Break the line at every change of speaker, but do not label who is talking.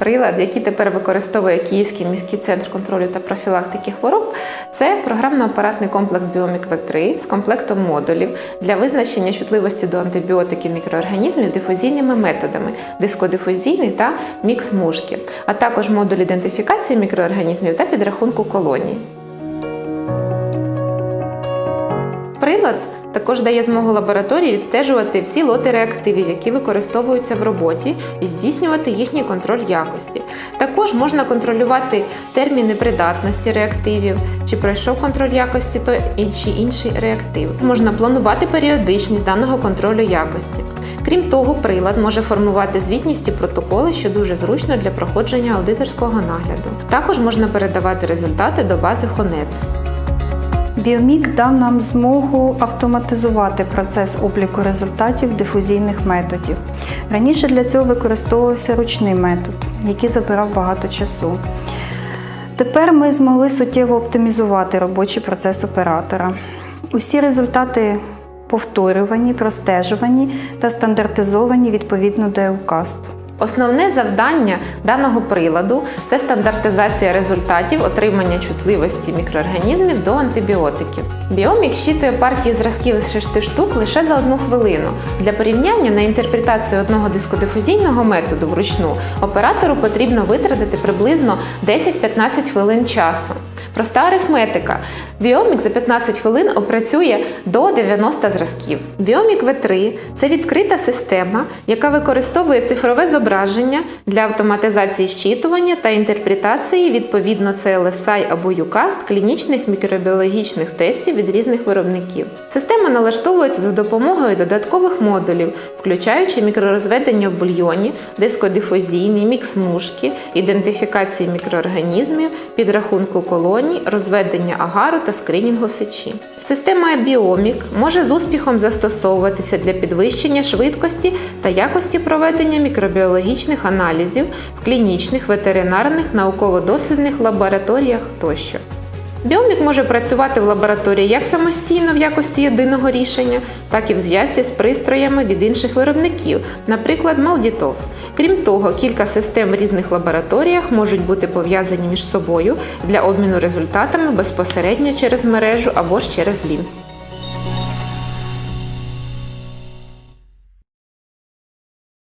Прилад, який тепер використовує Київський міський центр контролю та профілактики хвороб, це програмно-апаратний комплекс Biomic V3 з комплектом модулів для визначення чутливості до антибіотиків мікроорганізмів дифузійними методами дискодифузійний та мікс мушки, а також модуль ідентифікації мікроорганізмів та підрахунку колоній. Прилад також дає змогу лабораторії відстежувати всі лоти реактивів, які використовуються в роботі, і здійснювати їхній контроль якості. Також можна контролювати терміни придатності реактивів, чи пройшов контроль якості той чи інший реактив. Можна планувати періодичність даного контролю якості. Крім того, прилад може формувати звітність і протоколи, що дуже зручно для проходження аудиторського нагляду. Також можна передавати результати до бази HONET.
Біомік дав нам змогу автоматизувати процес обліку результатів дифузійних методів. Раніше для цього використовувався ручний метод, який забирав багато часу. Тепер ми змогли суттєво оптимізувати робочий процес оператора. Усі результати повторювані, простежувані та стандартизовані відповідно до EUCAST.
Основне завдання даного приладу це стандартизація результатів отримання чутливості мікроорганізмів до антибіотиків. Біомік щитує партію зразків із 6 штук лише за одну хвилину. Для порівняння на інтерпретацію одного дискодифузійного методу вручну оператору потрібно витратити приблизно 10-15 хвилин часу. Проста арифметика. Біомік за 15 хвилин опрацює до 90 зразків. Біомік V3 це відкрита система, яка використовує цифрове зображення для автоматизації щитування та інтерпретації відповідно CLSI або UCAST клінічних мікробіологічних тестів від різних виробників. Система налаштовується за допомогою додаткових модулів, включаючи мікророзведення в бульйоні, дискодифузійний, мікс мушки, ідентифікації мікроорганізмів, підрахунку колоній, розведення агару та скринінгу сечі. Система Біомік може з успіхом застосовуватися для підвищення швидкості та якості проведення мікробіологічних аналізів в клінічних, ветеринарних, науково-дослідних лабораторіях тощо. Біомік може працювати в лабораторії як самостійно в якості єдиного рішення, так і в зв'язці з пристроями від інших виробників, наприклад, Малдітов. Крім того, кілька систем в різних лабораторіях можуть бути пов'язані між собою для обміну результатами безпосередньо через мережу або ж через LIMS.